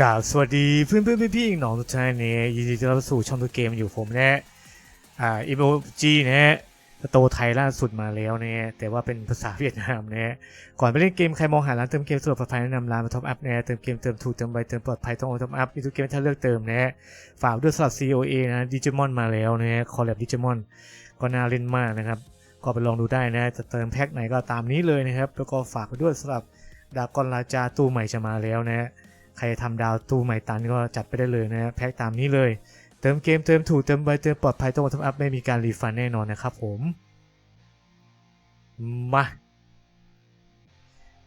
กาสวัสดีเพื่อนเพื่อนพี่พี่น้องทุกท่านเนี่ยยินดีต้อนรับสู่ช่องตัวเกมอยู่ผมนะอ่าอีโมจีนะฮะโตไทยล่าสุดมาแล้วเนี่ยแต่ว่าเป็นภาษาเวียดนามนะก่อนไปเล่นเกมใครมองหาร้านเติมเกมสะดวกปลอดภัยแนะนำร้านมาท็อปอัพนะเติมเกมเติมถูกเติมไวเติมปลอดภัยต้องโอท็อปอัพมีทุกเกมให้ท่านเลือกเติมนะฝากด้วยสำหรับ COA นะดิจิมอนมาแล้วนะคอลแลบดิจิมอนก็น่าเล่นมากนะครับก็ไปลองดูได้นะจะเติมแพ็คไหนก็ตามนี้เลยนะครับแล้วก็ฝากไปด้วยสำหรับดากอนราจาตู้ใหม่จะมาแล้วนะ ใครทำดาวตู้ใหม่ตันก็จัดไปได้เลยนะแพ็คตามนี้เลย เติมเกมเติมถูกเติมไวเติมปลอดภัยต้องทับอัพไม่มีการรีฟันแน่นอนนะครับผมมา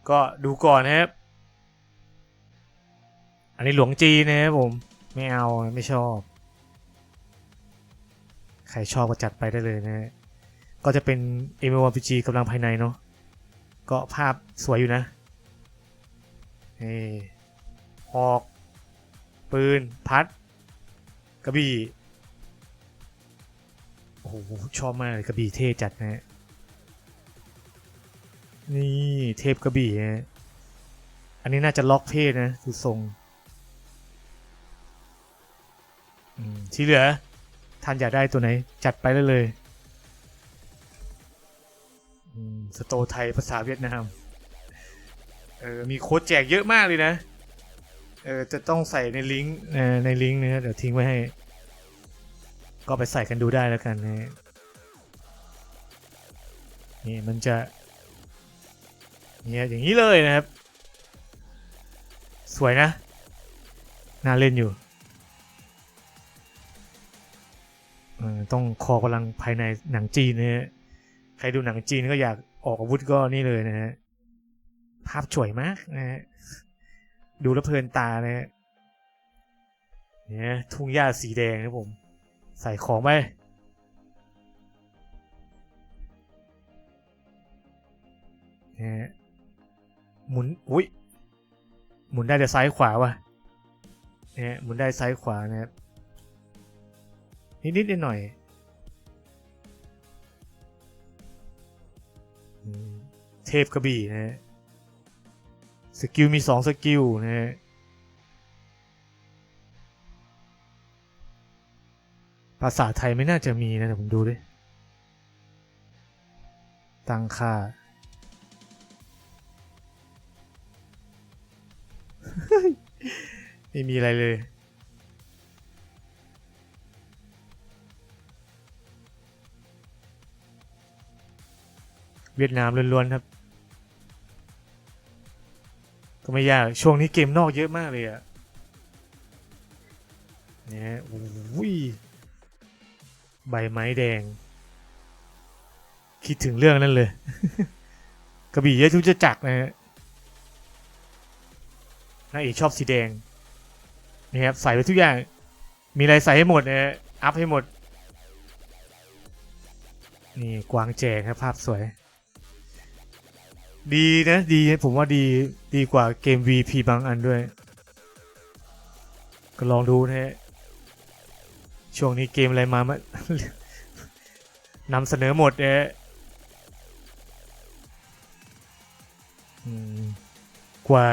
ก็ดูก่อนนะครับ อันนี้หลวงจีนนะครับผม ไม่เอาไม่ชอบ ใครชอบก็จัดไปได้เลยนะก็จะเป็น MMORPG กำลังภายในเนาะก็ภาพสวยอยู่นะนี่ หอก ปืน พัด กระบี่ โอ้โห ชอบมากเลยกระบี่เท่จัดนะฮะ นี่เทพกระบี่ฮะ อันนี้น่าจะล็อกเพศนะดูทรงที่เหลือท่านอยากได้ตัวไหน จัดไปได้เลยสโตไทยภาษาเวียดนาม เออ มีโค้ดแจกเยอะมากเลยนะ เออจะต้องใส่ในลิงก์ในลิงก์นะเดี๋ยวทิ้งไว้ให้ ก็ไปใส่กันดูได้แล้วกันนะนี่มันจะเนี่ยอย่างนี้เลยนะครับ สวยนะ น่าเล่นอยู่ต้องคอกำลังภายในหนังจีนนะฮะใครดูหนังจีนก็อยากออกอาวุธก็นี่เลยนะฮะภาพสวยมากนะฮะ ดูแล้วเพลินตานะฮะเนี่ยทุ่งหญ้าสีแดงครับผม ใส่ของไปเนี่ยหมุนอุ้ยหมุนได้แต่ซ้ายขวาวะเนี่ยหมุนได้ซ้ายขวานะครับนิดๆหน่อยเทพกระบี่นะฮะ สกิลมีสองสกิลนะฮะภาษาไทยไม่น่าจะมีนะเดี๋ยวผมดูดิตั้งค่า ไม่มีอะไรเลย เวียดนามล้วนๆครับ ไม่ยาก ช่วงนี้เกมนอกเยอะมากเลยอะเนี่ยโอ้ยใบไม้แดง คิดถึงเรื่องนั้นเลย กระบี่เยอะทุกจะจักรนะฮะนางเอกชอบสีแดงนี่ครับใส่ไปทุกอย่าง มีอะไรใส่ให้หมดนะฮะอัพให้หมด นี่กวางแจกครับภาพสวย ดีนะดีผมว่าดีดีกว่าเกม VP บางอันด้วย ก็ลองดูนะฮะช่วงนี้เกมอะไรมามานำเสนอหมดนะฮะอืมกว่า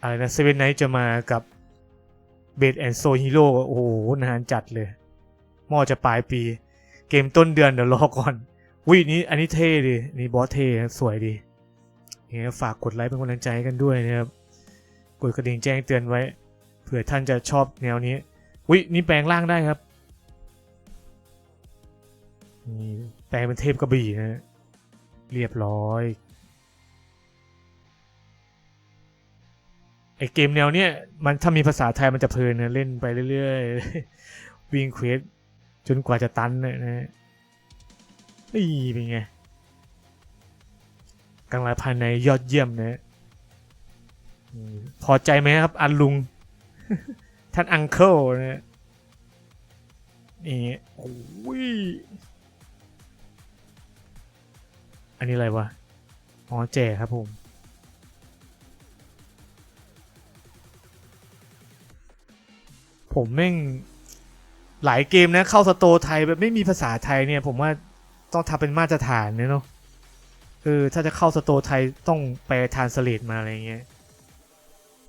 อะไรนะเซเว่นไนท์จะมากับเบดแอนโซฮีโร่โอ้โห นานจัดเลยมอจะปลายปี เกมต้นเดือนเดี๋ยวรอก่อน วินี้อันนี้เท่ดีนี่บอสเท่สวยดีเนี่ยฝากกดไลค์เป็นกำลังใจให้กันด้วยนะครับ กดกระดิ่งแจ้งเตือนไว้ เผื่อท่านจะชอบแนวนี้ วินี่แปลงร่างได้ครับนี่แปลงเป็นเทพกระบี่นะฮะเรียบร้อยไอเกมแนวเนี้ยมันถ้ามีภาษาไทยมันจะเพลินนะเล่นไปเรื่อยๆวิ่งเควสจนกว่าจะตันเนี่ยนะฮะ นี่เป็นไงกลางลายภายในยอดเยี่ยมนะอืมพอใจไหมครับ อันลุง ท่านอังเคิลนะนี่โอ้ยอันนี้อะไรวะ อ๋อแจกครับผม ผมแม่งหลายเกมนะ เข้าสโตร์ไทยแบบไม่มีภาษาไทยเนี่ย ผมว่า ต้องทำเป็นมาตรฐานเนาะเออถ้าจะเข้าสโตไทยต้องแปทานสเลตมาอะไรเงี้ย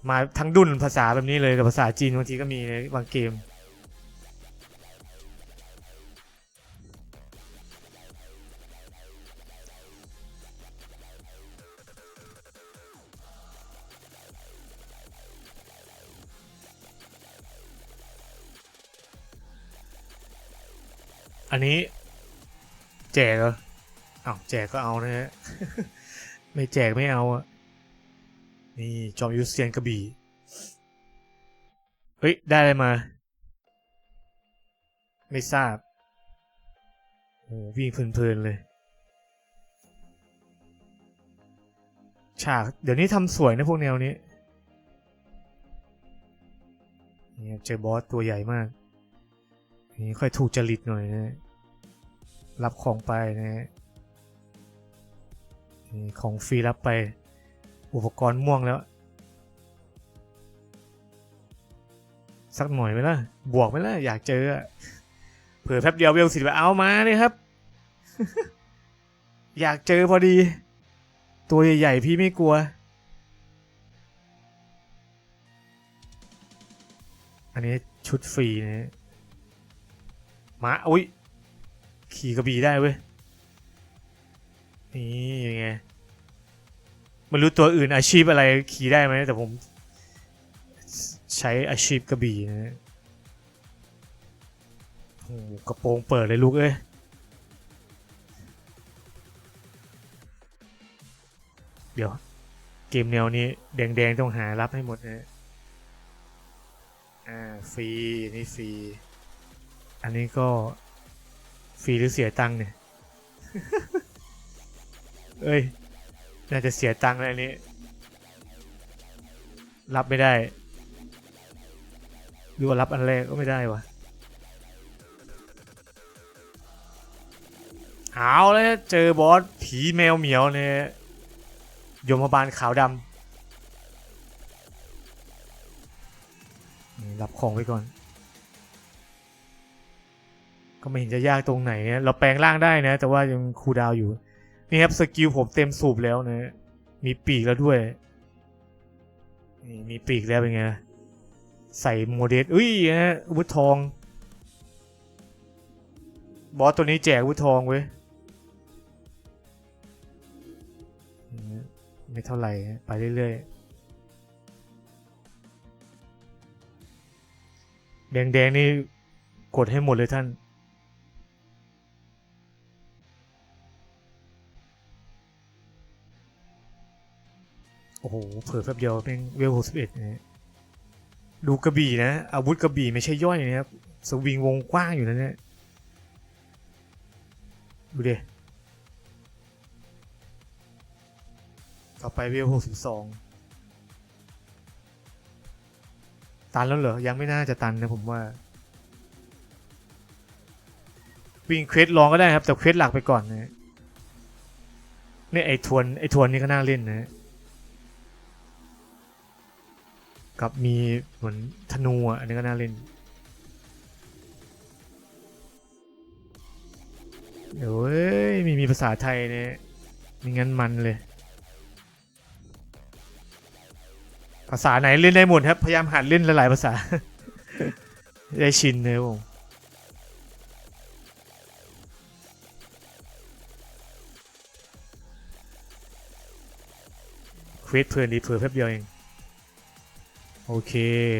มาทั้งดุนภาษาแบบนี้เลยกับภาษาจีนบางทีก็มีในบางเกม อันนี้ แจกเหรออ้าวแจกก็เอานะฮะ ไม่แจกไม่เอาอะนี่จอมยุทธเซียนกระบี่ เฮ้ย ได้อะไรมา ไม่ทราบโอ้วิ่งเพลินๆเลย ฉาก เดี๋ยวนี้ทำสวยนะพวกแนวนี้เนี่ยเจอบอสตัวใหญ่มาก นี่ค่อยถูกจริตหน่อยนะ รับของไปนะฮะนี่ของฟรีรับไป อุปกรณ์ม่วงแล้ว สักหน่อยไหมล่ะ บวกไหมล่ะ อยากเจอเผื่อแป๊บเดียวเวลสิบเอามาเลยครับ อยากเจอพอดี ตัวใหญ่ๆพี่ไม่กลัว อันนี้ชุดฟรีนะมาอุ้ย ขี่กระบี่ได้เว้ย นี่ยังไงไม่รู้ตัวอื่นอาชีพอะไรขี่ได้ไหมแต่ผม ใช้อาชีพกระบี่นะฮะโอ้กระโปรงเปิดเลยลูกเอ้ยเดี๋ยว เกมแนวนี้ แดงๆ ต้องหารับให้หมดนะอ่าฟรีนนี้ฟรี อันนี้ก็ ฟรีหรือเสียตังค์เนี่ย เอ้ย น่าจะเสียตังค์แล้วอันนี้ รับไม่ได้หรือว่ารับอันแรกก็ไม่ได้วะเอาเลยเจอบอสผีแมวเหมียวเนี่ยยมบาลขาวดำรับของไว้ก่อน ก็ไม่เห็นจะยากตรงไหนนะเราแปลงร่างได้นะ แต่ว่ายังคูดาวอยู่ นี่ครับสกิลผมเต็มสูบแล้วนะ มีปีกแล้วด้วย นี่มีปีกแล้วเป็นไงล่ะใส่โมเดลอุ้ยนะวุธทอง บอสตัวนี้แจกวุธทองเว้ย ไม่เท่าไหร่ ไปเรื่อยๆ แดงๆนี่กดให้หมดเลยท่าน โอ้โห เผิ่แป๊บเดียวเป็นเวลหกสิบเอ็ดนะฮะดูกระบี่นะ อาวุธกระบี่ไม่ใช่ย่อยนะครับ สวิงวงกว้างอยู่นะเนี่ย ดูดิต่อไปเวลหกสิบสองตันแล้วเหรอ ยังไม่น่าจะตันนะผมว่า วิ่งเควสลองก็ได้ครับ แต่เควสหลักไปก่อนนะเนี่ยไอ้ทวนไอ้ทวนนี่ก็น่าเล่นนะ กับมีเหมือนธนูอะอันนี้ก็น่าเล่น เดี๋ยวเอ้ยมีมีภาษาไทยเนี่ยมีงั้นมันเลย ภาษาไหนเล่นได้หมดครับ พยายามหัดเล่นหลายๆภาษา ได้ชินเลยครับผมเควสเพลินดีเผื่อแป๊บเดียวเอง โอเค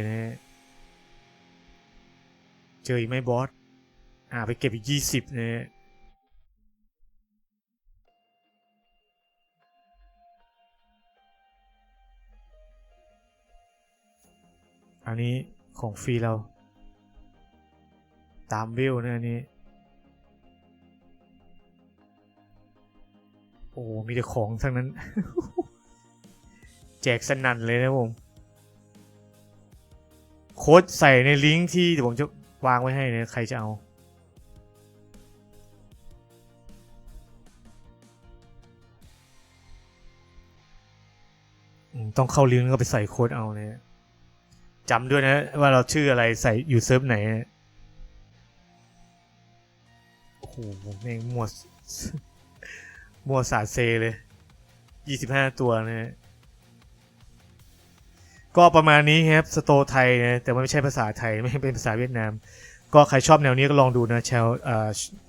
นะฮะเจออีกไหมบอส อ่าไปเก็บอีกยี่สิบนะฮะอันนี้ของฟรีเรา ตามวิวนะอันนี้ โอ้ มีแต่ของทั้งนั้น แจกสนั่นเลยนะผม โค้ดใส่ในลิงก์ที่เดี๋ยวผมจะวางไว้ให้นะใครจะเอา ต้องเข้าลิงก์แล้วก็ไปใส่โค้ดเอาเนี่ยจำด้วยนะว่าเราชื่ออะไรใส่อยู่เซิร์ฟไหนโอ้โหแม่งมัวมัวสาเซเลยยี่สิบห้าตัวนะฮะ ก็ประมาณนี้ครับสโตไทยนะแต่มันไม่ใช่ภาษาไทยไม่เป็นภาษาเวียดนาม ก็ใครชอบแนวนี้ก็ลองดูนะแชว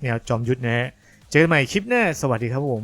แนวจอมยุทธนะฮะเจอกันใหม่คลิปหน้าสวัสดีครับผม